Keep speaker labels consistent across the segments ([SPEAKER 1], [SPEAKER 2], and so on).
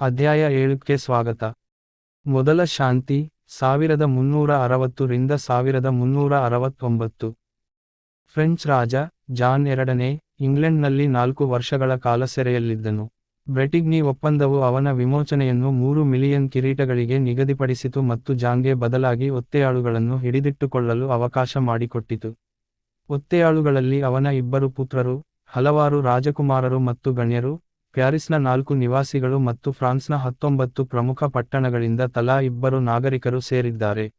[SPEAKER 1] ಅಧ್ಯಾಯ ಏಳಕ್ಕೆ ಸ್ವಾಗತ. ಮೊದಲ ಶಾಂತಿ, ಸಾವಿರದ ಮುನ್ನೂರ ಅರವತ್ತು ರಿಂದ ಸಾವಿರದ ಮುನ್ನೂರ ಅರವತ್ತೊಂಬತ್ತು. ಫ್ರೆಂಚ್ ರಾಜ, ಜಾನ್ ಎರಡನೇ, ಇಂಗ್ಲೆಂಡ್ನಲ್ಲಿ ನಾಲ್ಕು ವರ್ಷಗಳ ಕಾಲ ಸೆರೆಯಲ್ಲಿದ್ದನು. ಬ್ರೆಟಿಗ್ನಿ ಒಪ್ಪಂದವು ಅವನ ವಿಮೋಚನೆಯನ್ನು ಮೂರು ಮಿಲಿಯನ್ ಕಿರೀಟಗಳಿಗೆ ನಿಗದಿಪಡಿಸಿತು ಮತ್ತು ಜಾನ್ಗೆ ಬದಲಾಗಿ ಒತ್ತೆಯಾಳುಗಳನ್ನು ಹಿಡಿದಿಟ್ಟುಕೊಳ್ಳಲು ಅವಕಾಶ ಮಾಡಿಕೊಟ್ಟಿತು. ಒತ್ತೆಯಾಳುಗಳಲ್ಲಿ ಅವನ ಇಬ್ಬರು ಪುತ್ರರು, ಹಲವಾರು ರಾಜಕುಮಾರರು ಮತ್ತು ಗಣ್ಯರು ಪ್ಯಾರಿಸ್ನ ನಾಲ್ಕು ನಿವಾಸಿಗಳು ಮತ್ತು ಫ್ರಾನ್ಸ್ನ ಹತ್ತೊಂಬತ್ತು ಪ್ರಮುಖ ಪಟ್ಟಣಗಳಿಂದ ತಲಾ ಇಬ್ಬರು ನಾಗರಿಕರು ಸೇರಿದ್ದಾರೆ.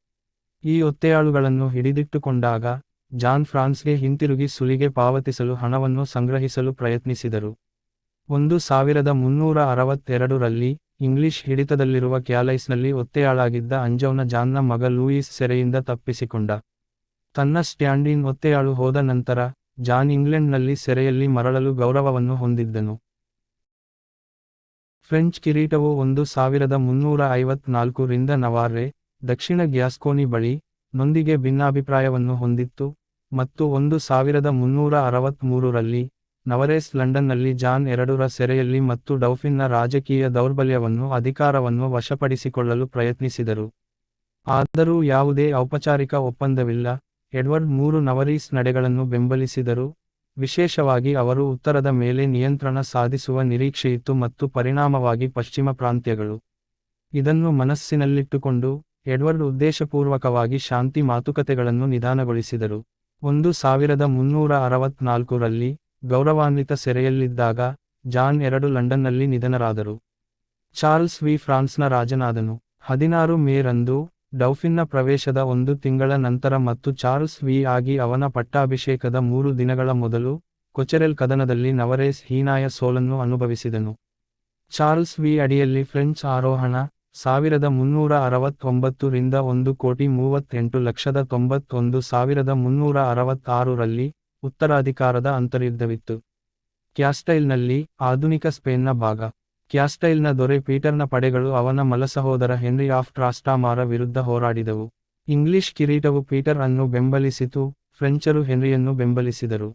[SPEAKER 1] ಈ ಒತ್ತೆಯಾಳುಗಳನ್ನು ಹಿಡಿದಿಟ್ಟುಕೊಂಡಾಗ, ಜಾನ್ ಫ್ರಾನ್ಸ್ಗೆ ಹಿಂತಿರುಗಿ ಸುಲಿಗೆ ಪಾವತಿಸಲು ಹಣವನ್ನು ಸಂಗ್ರಹಿಸಲು ಪ್ರಯತ್ನಿಸಿದರು. ಒಂದು ಸಾವಿರದ ಮುನ್ನೂರ ಅರವತ್ತೆರಡರಲ್ಲಿ, ಇಂಗ್ಲಿಷ್ ಹಿಡಿತದಲ್ಲಿರುವ ಕ್ಯಾಲೈಸ್ನಲ್ಲಿ ಒತ್ತೆಯಾಳಾಗಿದ್ದ ಅಂಜೌನ ಜಾನ್ನ ಮಗ ಲೂಯಿಸ್ ಸೆರೆಯಿಂದ ತಪ್ಪಿಸಿಕೊಂಡ. ತನ್ನ ಸ್ಟ್ಯಾಂಡಿನ್ ಒತ್ತೆಯಾಳು ಹೋದ ನಂತರ, ಜಾನ್ ಇಂಗ್ಲೆಂಡ್ನಲ್ಲಿ ಸೆರೆಯಲ್ಲಿ ಮರಳಲು ಗೌರವವನ್ನು ಹೊಂದಿದ್ದನು. ಫ್ರೆಂಚ್ ಕಿರೀಟವು ಒಂದು ಸಾವಿರದ ಮುನ್ನೂರ ಐವತ್ನಾಲ್ಕು ರಿಂದ ನವಾರ್ರೆ, ದಕ್ಷಿಣ ಗ್ಯಾಸ್ಕೋನಿ ಬಳಿ ನೊಂದಿಗೆ ಭಿನ್ನಾಭಿಪ್ರಾಯವನ್ನು ಹೊಂದಿತ್ತು ಮತ್ತು ಒಂದು ಸಾವಿರದ ಮುನ್ನೂರ ಅರವತ್ಮೂರರಲ್ಲಿ ನವರೇಸ್ ಲಂಡನ್ನಲ್ಲಿ ಜಾನ್ ಎರಡರ ಸೆರೆಯಲ್ಲಿ ಮತ್ತು ಡೌಫಿನ್ನ ರಾಜಕೀಯ ದೌರ್ಬಲ್ಯವನ್ನು ಅಧಿಕಾರವನ್ನು ವಶಪಡಿಸಿಕೊಳ್ಳಲು ಪ್ರಯತ್ನಿಸಿದರು. ಆದರೂ ಯಾವುದೇ ಔಪಚಾರಿಕ ಒಪ್ಪಂದವಿಲ್ಲ. ಎಡ್ವರ್ಡ್ ಮೂರು ನವರೀಸ್ ನಡೆಗಳನ್ನು ಬೆಂಬಲಿಸಿದರು. ವಿಶೇಷವಾಗಿ ಅವರು ಉತ್ತರದ ಮೇಲೆ ನಿಯಂತ್ರಣ ಸಾಧಿಸುವ ನಿರೀಕ್ಷೆಯಿತ್ತು ಮತ್ತು ಪರಿಣಾಮವಾಗಿ ಪಶ್ಚಿಮ ಪ್ರಾಂತ್ಯಗಳು. ಇದನ್ನು ಮನಸ್ಸಿನಲ್ಲಿಟ್ಟುಕೊಂಡು, ಎಡ್ವರ್ಡ್ ಉದ್ದೇಶಪೂರ್ವಕವಾಗಿ ಶಾಂತಿ ಮಾತುಕತೆಗಳನ್ನು ನಿಧಾನಗೊಳಿಸಿದರು. ಒಂದು ಸಾವಿರದ ಮುನ್ನೂರ ಅರವತ್ನಾಲ್ಕರಲ್ಲಿ, ಗೌರವಾನ್ವಿತ ಸೆರೆಯಲ್ಲಿದ್ದಾಗ, ಜಾನ್ ಎರಡು ಲಂಡನ್ನಲ್ಲಿ ನಿಧನರಾದರು. ಚಾರ್ಲ್ಸ್ ವಿ ಫ್ರಾನ್ಸ್ನ ರಾಜನಾದನು. ಹದಿನಾರು ಮೇ ರಂದು ಡೌಫಿನ್ನ ಪ್ರವೇಶದ ಒಂದು ತಿಂಗಳ ನಂತರ ಮತ್ತು ಚಾರ್ಲ್ಸ್ ವಿ ಆಗಿ ಅವನ ಪಟ್ಟಾಭಿಷೇಕದ ಮೂರು ದಿನಗಳ ಮೊದಲು, ಕೊಚೆರೆಲ್ ಕದನದಲ್ಲಿ ನವರೇಸ್ ಹೀನಾಯ ಸೋಲನ್ನು ಅನುಭವಿಸಿದನು. ಚಾರ್ಲ್ಸ್ ವಿ ಅಡಿಯಲ್ಲಿ ಫ್ರೆಂಚ್ ಆರೋಹಣ, ಸಾವಿರದ ಮುನ್ನೂರ ಅರವತ್ತೊಂಬತ್ತು ರಿಂದ ಒಂದು ಕೋಟಿ ಮೂವತ್ತೆಂಟು ಲಕ್ಷದ ತೊಂಬತ್ತೊಂದು ಸಾವಿರದ ಮುನ್ನೂರ ಅರವತ್ತಾರರಲ್ಲಿ ಉತ್ತರಾಧಿಕಾರದ ಅಂತರ್ಯುದ್ಧವಿತ್ತು. ಕ್ಯಾಸ್ಟೈಲ್ನಲ್ಲಿ ಆಧುನಿಕ ಸ್ಪೇನ್ನ ಭಾಗ. ಕ್ಯಾಸ್ಟೈಲ್ನ ದೊರೆ ಪೀಟರ್ನ ಪಡೆಗಳು ಅವನ ಮಲಸಹೋದರ ಹೆನ್ರಿ ಆಫ್ ಟ್ರಾಸ್ಟಾಮಾರ ವಿರುದ್ಧ ಹೋರಾಡಿದವು. ಇಂಗ್ಲಿಷ್ ಕಿರೀಟವು ಪೀಟರ್ ಅನ್ನು ಬೆಂಬಲಿಸಿತು, ಫ್ರೆಂಚರು ಹೆನ್ರಿಯನ್ನು ಬೆಂಬಲಿಸಿದರು.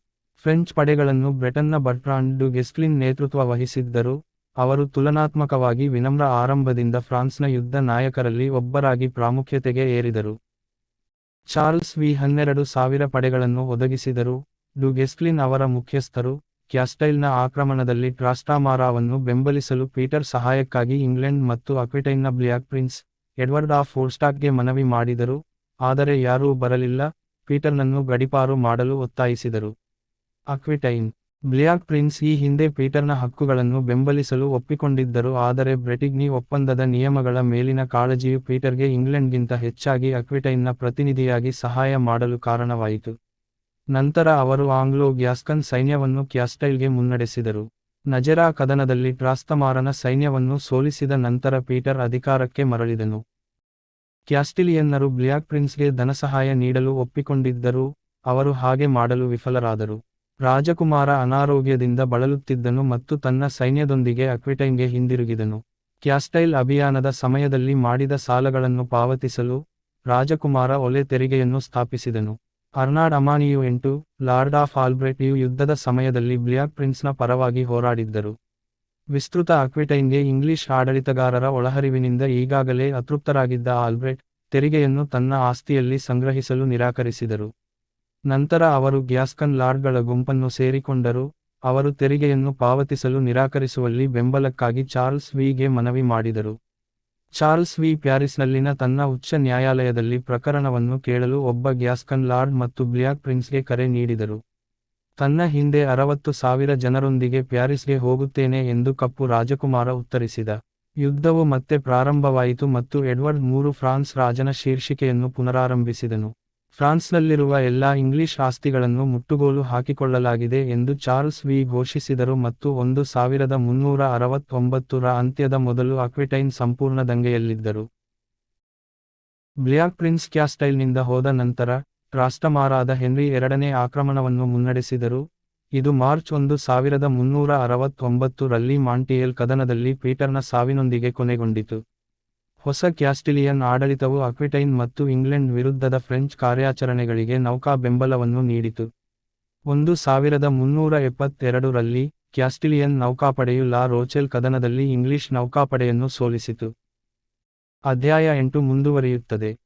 [SPEAKER 1] ಫ್ರೆಂಚ್ ಪಡೆಗಳನ್ನು ಬ್ರಿಟನ್ನ ಬರ್ಟ್ರಾಂಡ್ ಡು ಗೆಸ್ಕ್ಲಿನ್ ನೇತೃತ್ವ ವಹಿಸಿದ್ದರು. ಅವರು ತುಲನಾತ್ಮಕವಾಗಿ ವಿನಮ್ರ ಆರಂಭದಿಂದ ಫ್ರಾನ್ಸ್ನ ಯುದ್ಧ ನಾಯಕರಲ್ಲಿ ಒಬ್ಬರಾಗಿ ಪ್ರಾಮುಖ್ಯತೆಗೆ ಏರಿದರು. ಚಾರ್ಲ್ಸ್ ವಿ ಹನ್ನೆರಡು ಸಾವಿರ ಪಡೆಗಳನ್ನು ಒದಗಿಸಿದರು. ಡು ಗೆಸ್ಕ್ಲಿನ್ ಅವರ ಮುಖ್ಯಸ್ಥರು ಕ್ಯಾಸ್ಟೈಲ್ನ ಆಕ್ರಮಣದಲ್ಲಿ ಟ್ರಾಸ್ಟಾಮಾರಾವನ್ನು ಬೆಂಬಲಿಸಲು ಪೀಟರ್ ಸಹಾಯಕ್ಕಾಗಿ ಇಂಗ್ಲೆಂಡ್ ಮತ್ತು ಅಕ್ವಿಟೈನ್ನ ಬ್ಲ್ಯಾಕ್ ಪ್ರಿನ್ಸ್ ಎಡ್ವರ್ಡ್ ಆಫ್ ಫೋರ್ಸ್ಟಾಕ್ಗೆ ಮನವಿ ಮಾಡಿದರು, ಆದರೆ ಯಾರೂ ಬರಲಿಲ್ಲ, ಪೀಟರ್ನನ್ನು ಗಡಿಪಾರು ಮಾಡಲು ಒತ್ತಾಯಿಸಿದರು. ಅಕ್ವಿಟೈನ್ ಬ್ಲ್ಯಾಕ್ ಪ್ರಿನ್ಸ್ ಈ ಹಿಂದೆ ಪೀಟರ್ನ ಹಕ್ಕುಗಳನ್ನು ಬೆಂಬಲಿಸಲು ಒಪ್ಪಿಕೊಂಡಿದ್ದರು, ಆದರೆ ಬ್ರೆಟಿಗ್ನಿ ಒಪ್ಪಂದದ ನಿಯಮಗಳ ಮೇಲಿನ ಕಾಳಜಿಯು ಪೀಟರ್ಗೆ ಇಂಗ್ಲೆಂಡ್ಗಿಂತ ಹೆಚ್ಚಾಗಿ ಅಕ್ವಿಟೈನ್ನ ಪ್ರತಿನಿಧಿಯಾಗಿ ಸಹಾಯ ಮಾಡಲು ಕಾರಣವಾಯಿತು. ನಂತರ ಅವರು ಆಂಗ್ಲೋ ಗ್ಯಾಸ್ಕನ್ ಸೈನ್ಯವನ್ನು ಕ್ಯಾಸ್ಟೈಲ್ಗೆ ಮುನ್ನಡೆಸಿದರು. ನಜೆರಾ ಕದನದಲ್ಲಿ ಟ್ರಾಸ್ತಮಾರನ ಸೈನ್ಯವನ್ನು ಸೋಲಿಸಿದ ನಂತರ ಪೀಟರ್ ಅಧಿಕಾರಕ್ಕೆ ಮರಳಿದನು. ಕ್ಯಾಸ್ಟಿಲಿಯನ್ನರು ಬ್ಲ್ಯಾಕ್ ಪ್ರಿನ್ಸ್ಗೆ ಧನಸಹಾಯ ನೀಡಲು ಒಪ್ಪಿಕೊಂಡಿದ್ದರೂ, ಅವರು ಹಾಗೆ ಮಾಡಲು ವಿಫಲರಾದರು. ರಾಜಕುಮಾರ ಅನಾರೋಗ್ಯದಿಂದ ಬಳಲುತ್ತಿದ್ದನು ಮತ್ತು ತನ್ನ ಸೈನ್ಯದೊಂದಿಗೆ ಅಕ್ವಿಟೈನ್ಗೆ ಹಿಂದಿರುಗಿದನು. ಕ್ಯಾಸ್ಟೈಲ್ ಅಭಿಯಾನದ ಸಮಯದಲ್ಲಿ ಮಾಡಿದ ಸಾಲಗಳನ್ನು ಪಾವತಿಸಲು ರಾಜಕುಮಾರ ಒಲೆ ತೆರಿಗೆಯನ್ನು ಸ್ಥಾಪಿಸಿದನು. ಅರ್ನಾಡ್ ಅಮಾನಿಯು ಎಂಟು, ಲಾರ್ಡ್ ಆಫ್ ಆಲ್ಬ್ರೆಟ್ ಯು ಯುದ್ಧದ ಸಮಯದಲ್ಲಿ ಬ್ಲ್ಯಾಕ್ ಪ್ರಿನ್ಸ್ನ ಪರವಾಗಿ ಹೋರಾಡಿದ್ದರು. ವಿಸ್ತೃತ ಅಕ್ವಿಟೈನ್ಗೆ ಇಂಗ್ಲಿಷ್ ಆಡಳಿತಗಾರರ ಒಳಹರಿವಿನಿಂದ ಈಗಾಗಲೇ ಅತೃಪ್ತರಾಗಿದ್ದ ಆಲ್ಬ್ರೆಟ್, ತೆರಿಗೆಯನ್ನು ತನ್ನ ಆಸ್ತಿಯಲ್ಲಿ ಸಂಗ್ರಹಿಸಲು ನಿರಾಕರಿಸಿದರು. ನಂತರ ಅವರು ಗ್ಯಾಸ್ಕನ್ ಲಾರ್ಡ್ಗಳ ಗುಂಪನ್ನು ಸೇರಿಕೊಂಡರು, ಅವರು ತೆರಿಗೆಯನ್ನು ಪಾವತಿಸಲು ನಿರಾಕರಿಸುವಲ್ಲಿ ಬೆಂಬಲಕ್ಕಾಗಿ ಚಾರ್ಲ್ಸ್ ವಿಗೆ ಮನವಿ ಮಾಡಿದರು. Charles V. ಪ್ಯಾರಿಸ್ನಲ್ಲಿನ ತನ್ನ ಉಚ್ಚ ನ್ಯಾಯಾಲಯದಲ್ಲಿ ಪ್ರಕರಣವನ್ನು ಕೇಳಲು ಒಬ್ಬ ಗ್ಯಾಸ್ಕನ್ ಲಾರ್ಡ್ ಮತ್ತು ಬ್ಲ್ಯಾಕ್ ಪ್ರಿನ್ಸ್ಗೆ ಕರೆ ನೀಡಿದರು. ತನ್ನ ಹಿಂದೆ ಅರವತ್ತು ಸಾವಿರ ಜನರೊಂದಿಗೆ ಪ್ಯಾರಿಸ್ಗೆ ಹೋಗುತ್ತೇನೆ ಎಂದು ಕಪ್ಪು ರಾಜಕುಮಾರ ಉತ್ತರಿಸಿದ. ಯುದ್ಧವು ಮತ್ತೆ ಪ್ರಾರಂಭವಾಯಿತು ಮತ್ತು ಎಡ್ವರ್ಡ್ ಮೂರು ಫ್ರಾನ್ಸ್ ರಾಜನ ಶೀರ್ಷಿಕೆಯನ್ನು ಪುನರಾರಂಭಿಸಿದನು. ಫ್ರಾನ್ಸ್ನಲ್ಲಿರುವ ಎಲ್ಲಾ ಇಂಗ್ಲಿಷ್ ಆಸ್ತಿಗಳನ್ನು ಮುಟ್ಟುಗೋಲು ಹಾಕಿಕೊಳ್ಳಲಾಗಿದೆ ಎಂದು ಚಾರ್ಲ್ಸ್ ವಿ ಘೋಷಿಸಿದರು ಮತ್ತು ಒಂದು ಸಾವಿರದ ಮುನ್ನೂರ ಅರವತ್ತೊಂಬತ್ತರ ಅಂತ್ಯದ ಮೊದಲು ಅಕ್ವಿಟೈನ್ ಸಂಪೂರ್ಣ ದಂಗೆಯಲ್ಲಿದ್ದರು. ಬ್ಲ್ಯಾಕ್ ಪ್ರಿನ್ಸ್ ಕ್ಯಾಸ್ಟೈಲ್ನಿಂದ ಹೋದ ನಂತರ, ರಾಷ್ಟ್ರಮಾರಾದ ಹೆನ್ರಿ ಎರಡನೇ ಆಕ್ರಮಣವನ್ನು ಮುನ್ನಡೆಸಿದರು. ಇದು ಮಾರ್ಚ್ ಒಂದು ಸಾವಿರದ ಮುನ್ನೂರ ಅರವತ್ತೊಂಬತ್ತು ರಲ್ಲಿ ಮಾಂಟಿಯೆಲ್ ಕದನದಲ್ಲಿ ಪೀಟರ್ನ ಸಾವಿನೊಂದಿಗೆ ಕೊನೆಗೊಂಡಿತು. ಹೊಸ ಕ್ಯಾಸ್ಟಿಲಿಯನ್ ಆಡಳಿತವು ಅಕ್ವಿಟೈನ್ ಮತ್ತು ಇಂಗ್ಲೆಂಡ್ ವಿರುದ್ಧದ ಫ್ರೆಂಚ್ ಕಾರ್ಯಾಚರಣೆಗಳಿಗೆ ನೌಕಾ ಬೆಂಬಲವನ್ನು ನೀಡಿತು. ಒಂದು ಸಾವಿರದ ಮುನ್ನೂರ ಎಪ್ಪತ್ತೆರಡರಲ್ಲಿ ಕ್ಯಾಸ್ಟಿಲಿಯನ್ ನೌಕಾಪಡೆಯು ಲಾ ರೋಚೆಲ್ ಕದನದಲ್ಲಿ ಇಂಗ್ಲಿಷ್ ನೌಕಾಪಡೆಯನ್ನು ಸೋಲಿಸಿತು. ಅಧ್ಯಾಯ ಎಂಟು ಮುಂದುವರಿಯುತ್ತದೆ.